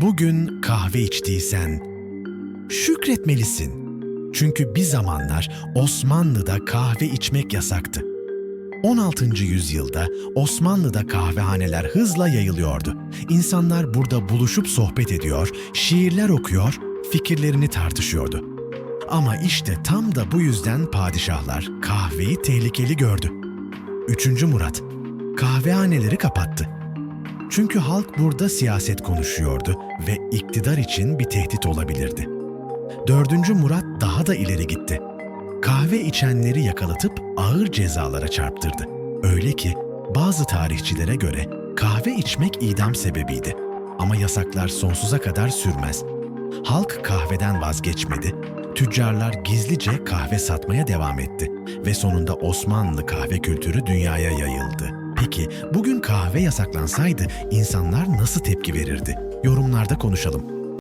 Bugün kahve içtiysen şükretmelisin. Çünkü bir zamanlar Osmanlı'da kahve içmek yasaktı. 16. yüzyılda Osmanlı'da kahvehaneler hızla yayılıyordu. İnsanlar burada buluşup sohbet ediyor, şiirler okuyor, fikirlerini tartışıyordu. Ama işte tam da bu yüzden padişahlar kahveyi tehlikeli gördü. 3. Murat kahvehaneleri kapattı. Çünkü halk burada siyaset konuşuyordu ve iktidar için bir tehdit olabilirdi. 4. Murat daha da ileri gitti. Kahve içenleri yakalatıp ağır cezalara çarptırdı. Öyle ki bazı tarihçilere göre kahve içmek idam sebebiydi. Ama yasaklar sonsuza kadar sürmez. Halk kahveden vazgeçmedi. Tüccarlar gizlice kahve satmaya devam etti ve sonunda Osmanlı kahve kültürü dünyaya yayıldı. Peki bugün kahve yasaklansaydı insanlar nasıl tepki verirdi? Yorumlarda konuşalım.